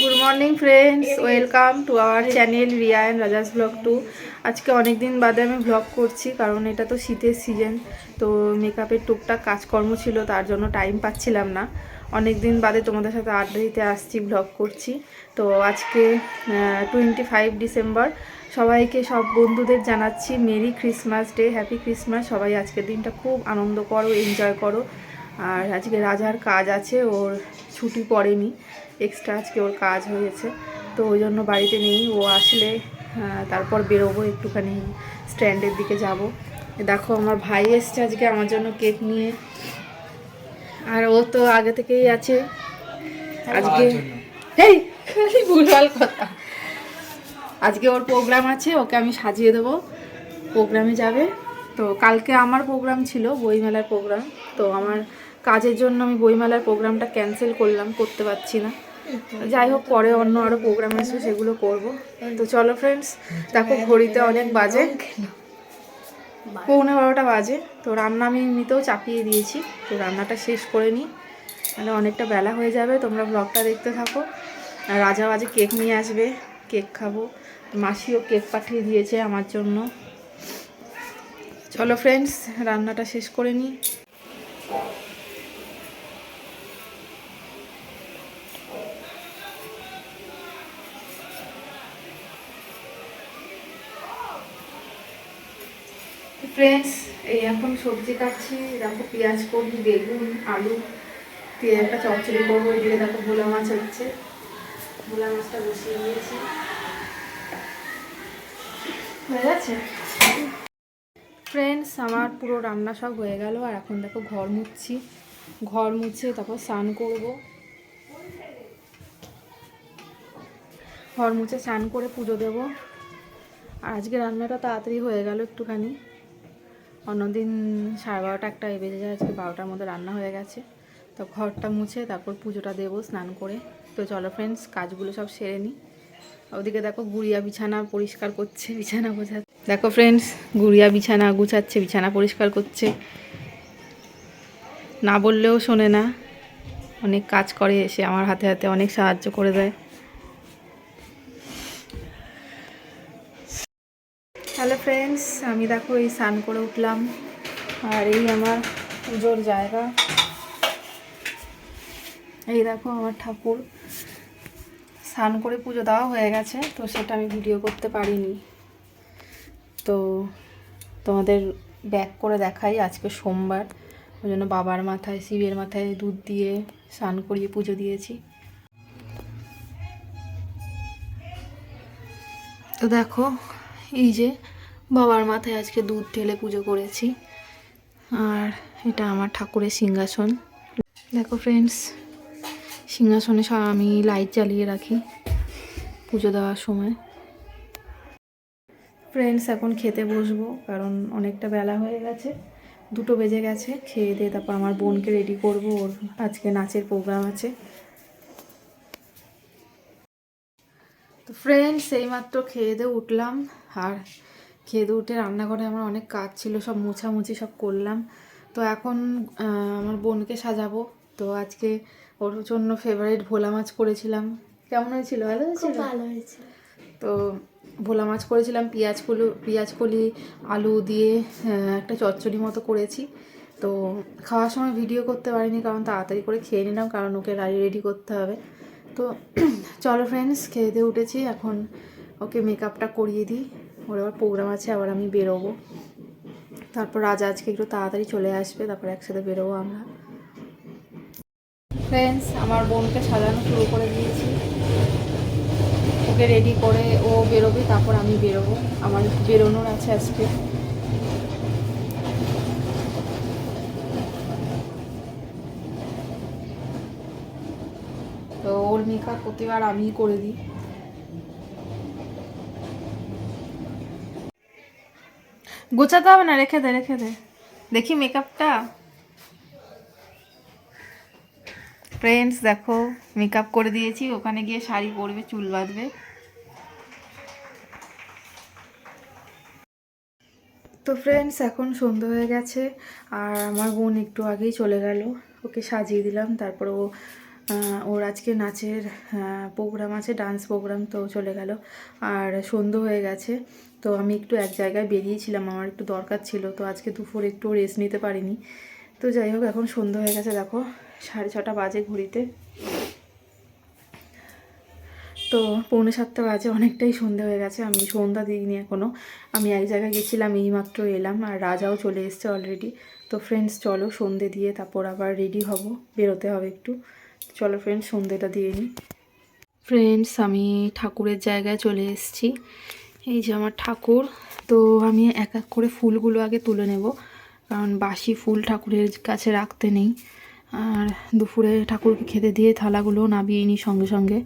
Good morning friends welcome to our channel Riya and Raja's blog to আজকে অনেক দিন বাদে আমি ব্লগ করছি, কারণ এটা তো শীতের সিজন তো মেকআপের টুকটাক কাজকর্ম ছিল, তার জন্য টাইম পাচ্ছিলাম না। অনেক দিন বাদে তোমাদের সাথে আড্ডা দিতে আসছি ব্লগ করছি। তো আজকে টোয়েন্টি ফাইভ ডিসেম্বর সবাইকে, সব বন্ধুদের জানাচ্ছি merry Christmas day happy Christmas সবাই আজকের দিনটা খুব আনন্দ করো এনজয় করো। আর আজকে রাজার কাজ আছে, ওর ছুটি পড়েনি। এক্সট্রা আজকে ওর কাজ হয়েছে। তো ওই জন্য বাড়িতে নেই। ও আসলে তারপর বেরোবো একটুখানি স্ট্যান্ডের দিকে যাব। দেখো আমার ভাই এসছে আজকে আমার জন্য কেক নিয়ে। আর ও তো আগে থেকেই আছে। আজকে এই খালি ভুলভাল কথা। আজকে ওর প্রোগ্রাম আছে ওকে আমি সাজিয়ে দেবো। প্রোগ্রামে যাবে। তো কালকে আমার প্রোগ্রাম ছিল বইমেলার প্রোগ্রাম তো আমার কাজের জন্য আমি বইমেলার প্রোগ্রামটা ক্যান্সেল করলাম, করতে পারছি না। যাই হোক, পরে অন্য আরও প্রোগ্রাম এসে সেগুলো করব। তো চলো ফ্রেন্ডস দেখো ঘড়িতে অনেক বাজে। পৌনে বারোটা বাজে। তো রান্না আমি এমনিতেও চাপিয়ে দিয়েছি। তো রান্নাটা শেষ করে নিই। মানে অনেকটা বেলা হয়ে যাবে, তোমরা ব্লগটা দেখতে থাকো। আর রাজা বাজে কেক নিয়ে আসবে, কেক খাব। মাসিও কেক পাঠিয়ে দিয়েছে আমার জন্য। চলো ফ্রেন্ডস রান্নাটা শেষ করে নিই। ফ্রেন্ডস এই এখন সবজি কাটছি। দেখো পেঁয়াজ কলি বেগুন, আলু। দিয়ে একটা চচ্চড়ি করব এদিকে দেখো ভোলা মাছ হচ্ছে। ভোলা মাছটা বসিয়ে দিয়েছি। হয়ে গেছে? ফ্রেন্ডস আমার পুরো রান্না সব হয়ে গেল। আর এখন দেখো ঘর মুছছি। ঘর মুছে তারপর স্নান করব। ঘর মুছে স্নান করে পুজো দেবো। আজকে রান্নাটা তাড়াতাড়ি হয়ে গেল একটুখানি। অন্যদিন সাড়ে বারোটা একটা এ বেজে যায়, আজকে বারোটার মধ্যে রান্না হয়ে গেছে। তো ঘরটা মুছে তারপর পুজোটা দেবো স্নান করে। তো চলো ফ্রেন্ডস কাজগুলো সব সেরে নিই ওদিকে দেখো গুড়িয়া বিছানা পরিষ্কার করছে, বিছানা গোছাচ্ছে। দেখো ফ্রেন্ডস গুড়িয়া বিছানা গুছাচ্ছে, বিছানা পরিষ্কার করছে। না বললেও শোনে না। অনেক কাজ করে এসে আমার হাতে হাতে অনেক সাহায্য করে দেয়। হ্যালো ফ্রেন্ডস আমি দেখো এই স্নান করে উঠলাম। আর এই আমার পুজোর জায়গা। এই দেখো আমার ঠাকুর। স্নান করে পুজো দেওয়া হয়ে গেছে, তো সেটা আমি ভিডিও করতে পারিনি। তো তোমাদের ব্যাক করে দেখাই আজকে সোমবার। ওই জন্য বাবার মাথায়, শিবের মাথায় দুধ দিয়ে স্নান করিয়ে পুজো দিয়েছি। তো দেখো, এই যে বাবার মাথায় আজকে দুধ ঢেলে পুজো করেছি। আর এটা আমার ঠাকুরের সিংহাসন। দেখো ফ্রেন্ডস সিংহাসনে আমি লাইট জ্বালিয়ে রাখি পুজো দেওয়ার সময়। ফ্রেন্ডস এখন খেতে বসবো, কারণ অনেকটা বেলা হয়ে গেছে। দুটো বেজে গেছে, খেয়ে দিয়ে তারপর আমার বোনকে রেডি করব, ওর আজকে নাচের প্রোগ্রাম আছে। তো ফ্রেন্ডস এইমাত্র খেয়ে দিয়ে উঠলাম, আর খেয়ে দিয়ে উঠে রান্নাঘরে আমার অনেক কাজ ছিল সব মোছামুছি সব করলাম। তো এখন আমার বোনকে সাজাবো। তো আজকে ওর জন্য ফেভারিট ভোলা মাছ করেছিলাম। কেমন হয়েছিল? ভালো হয়েছিল? ভালো হয়েছে তো ভোলা মাছ করেছিলাম পেঁয়াজ কলু পেঁয়াজ কলি আলু দিয়ে একটা চচ্চড়ি মতো করেছি। তো খাওয়ার সময় ভিডিও করতে পারিনি কারণ তাড়াতাড়ি করে খেয়ে নিলাম কারণ ওকে গাড়ি রেডি করতে হবে। তো চলো ফ্রেন্ডস খেয়ে দিয়ে উঠেছি। এখন ওকে মেকআপটা করিয়ে দিই। ওর আবার প্রোগ্রাম আছে, আবার আমি বেরোবো। তারপর রাজা আজকে একটু তাড়াতাড়ি চলে আসবে, তারপর একসাথে বেরোবো আমরা। ফ্রেন্ডস আমার বোনকে সাজানো শুরু করে দিয়েছি। ওকে রেডি করে ও বেরোবে, তারপর আমি বেরোবো। আমার বেরোনোর আছে আজকে। তো ওর মেকআপ প্রতিবার আমিই করে দিই। গোছাতে হবে না রেখে দে রেখে দে। দেখি মেকআপটা। ফ্রেন্ডস দেখো মেকআপ করে দিয়েছি ওখানে গিয়ে শাড়ি পরবে চুল বাঁধবে। তো ফ্রেন্ডস এখন সন্ধ্যা হয়ে গেছে আর আমার বোন একটু আগেই চলে গেল ওকে সাজিয়ে দিলাম তারপর ও ওর আজকে নাচের প্রোগ্রাম আছে ডান্স প্রোগ্রাম তো চলে গেল। আর সন্ধ্যে হয়ে গেছে, তো আমি একটু এক জায়গায় বেরিয়েছিলাম, আমার একটু দরকার ছিল, তো আজকে দুপুর একটু রেস্ট নিতে পারিনি। তো যাই হোক, এখন সন্ধ্যে হয়ে গেছে, দেখো, সাড়ে ছটা বাজে ঘড়িতে। তো পৌনে সাতটা বাজে, অনেকটাই সন্ধে হয়ে গেছে, আমি সন্ধ্যা দিইনি এখনও আমি এক জায়গায় গেছিলাম, এইমাত্র এলাম, আর রাজাও চলে এসছে অলরেডি তো ফ্রেন্ডস চলো, সন্ধে দিয়ে তারপর আবার রেডি হব, বেরোতে হবে একটু। চলো ফ্রেন্ডস সন্ধেটা দিয়ে নিই ফ্রেন্ডস আমি ঠাকুরের জায়গায় চলে এসেছি। এই যে আমার ঠাকুর, তো আমি এক এক করে ফুলগুলো আগে তুলে নেব। কারণ বাসি ফুল ঠাকুরের কাছে রাখতে নেই। আর দুপুরে ঠাকুরকে খেতে দিয়ে থালাগুলো নাবিয়ে নিই সঙ্গে সঙ্গে।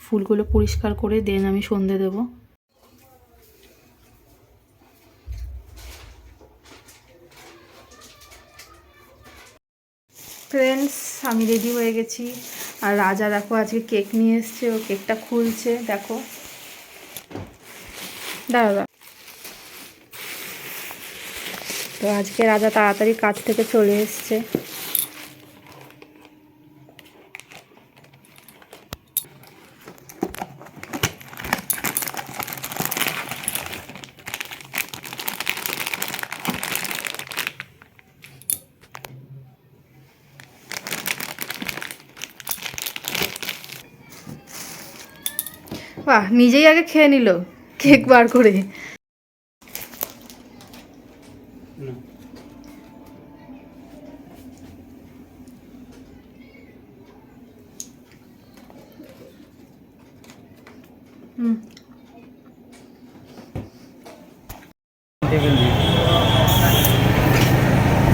ফুলগুলো পরিষ্কার করে দেন আমি সন্ধে দেব। ফ্রেন্ডস আমি রেডি হয়ে গেছি। আর রাজা দেখো আজকে কেক নিয়ে এসছে, ও কেকটা খুলছে, দেখো। দাঁড়া। তো আজকে রাজা তাড়াতাড়ি কাজ থেকে চলে এসছে। বাহ নিজেই আগে খেয়ে নিল। কেক বার করে।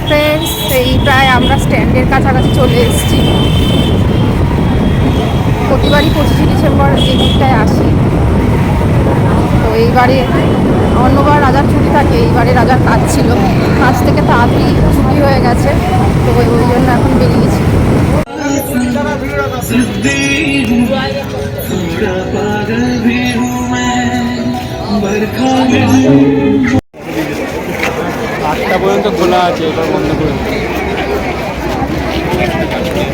ফ্রেন্ডস এই প্রায় আমরা স্ট্যান্ডের কাছাকাছি চলে এসেছি। প্রতিবারই পঁচিশে ডিসেম্বর এই দিকটায় আসি। তো এইবারে অন্যবার রাজার ছুটি থাকে, এইবারে রাজার কাজ ছিল। কাজ থেকে তাড়াতাড়ি ছুটি হয়ে গেছে, তো ওই জন্য এখন বেরিয়েছি। আটটা পর্যন্ত খোলা আছে, এবার বন্ধ করে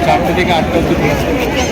চারটে থেকে আটটা অব্দি খোলা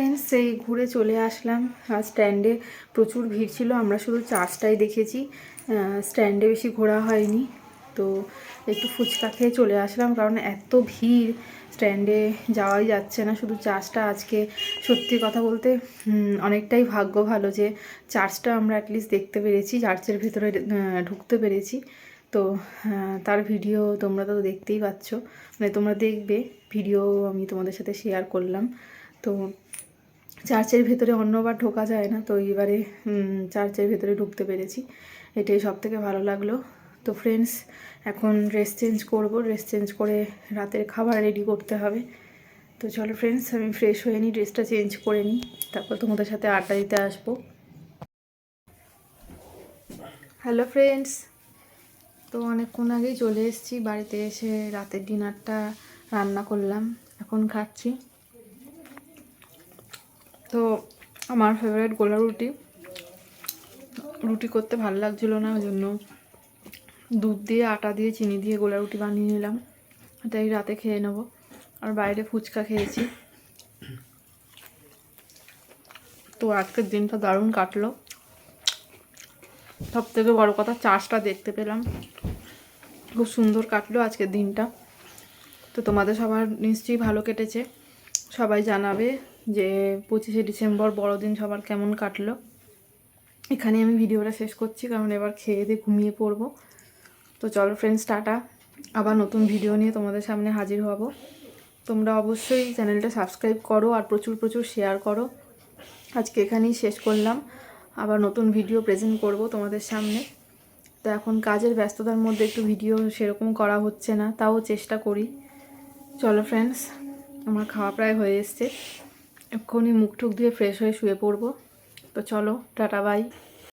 ফ্রেন্ডস এই ঘুরে চলে আসলাম। আর স্ট্যান্ডে প্রচুর ভিড় ছিল, আমরা শুধু চার্চটাই দেখেছি। স্ট্যান্ডে বেশি ঘোরা হয়নি। তো একটু ফুচকা খেয়ে চলে আসলাম, কারণ এত ভিড় স্ট্যান্ডে যাওয়াই যাচ্ছে না। শুধু চার্চটা আজকে সত্যি কথা বলতে অনেকটাই ভাগ্য ভালো যে চার্চটা আমরা অ্যাটলিস্ট দেখতে পেরেছি, চার্চের ভিতরে ঢুকতে পেরেছি। তো তার ভিডিও তোমরা তো দেখতেই পাচ্ছ। মানে তোমরা দেখবে ভিডিও আমি তোমাদের সাথে শেয়ার করলাম। তো চার্চের ভেতরে অন্যবার ঢোকা যায় না, তো এবারে চার্চের ভেতরে ঢুকতে পেরেছি। এটাই সব থেকে ভালো লাগল। তো ফ্রেন্ডস এখন ড্রেস চেঞ্জ করব। ড্রেস চেঞ্জ করে রাতের খাবার রেডি করতে হবে। তো চলো ফ্রেন্ডস আমি ফ্রেশ হয়ে নিই ড্রেসটা চেঞ্জ করে নিই। তারপর তোমাদের সাথে আড্ডা দিতে আসব। হ্যালো ফ্রেন্ডস তো অনেকক্ষণ আগেই চলে এসেছি, বাড়িতে এসে রাতের ডিনারটা রান্না করলাম। এখন খাচ্ছি। তো আমার ফেভারিট গোলা রুটি। রুটি করতে ভালো লাগছিল না, ওই জন্য দুধ দিয়ে, আটা দিয়ে, চিনি দিয়ে গোলা রুটি বানিয়ে নিলাম। এটাই রাতে খেয়ে নেব। আর বাইরে ফুচকা খেয়েছি। তো আজকের দিনটা দারুণ কাটলো। সব থেকে বড়ো কথা, চাষটা দেখতে পেলাম। খুব সুন্দর কাটলো আজকের দিনটা। তো তোমাদের সবার নিশ্চয়ই ভালো কেটেছে। সবাই জানাবে। যে পঁচিশে ডিসেম্বর বড়দিন সবার কেমন কাটলো। এখানে আমি ভিডিওটা শেষ করছি, কারণ এবার খেয়ে দিয়ে ঘুমিয়ে পড়ব। তো চলো ফ্রেন্ডস টাটা। আবার নতুন ভিডিও নিয়ে তোমাদের সামনে হাজির হব। তোমরা অবশ্যই চ্যানেলটা সাবস্ক্রাইব করো আর প্রচুর প্রচুর শেয়ার করো। আজকে এখানেই শেষ করলাম। আবার নতুন ভিডিও প্রেজেন্ট করব তোমাদের সামনে। তো এখন কাজের ব্যস্ততার মধ্যে একটু ভিডিও সেরকম করা হচ্ছে না, তাও চেষ্টা করি। চলো ফ্রেন্ডস আমার খাওয়া প্রায় হয়ে এসছে। এক্ষুনি মুখ টুক দিয়ে ফ্রেশ হয়ে শুয়ে পড়ব। তো চলো টাটা বাই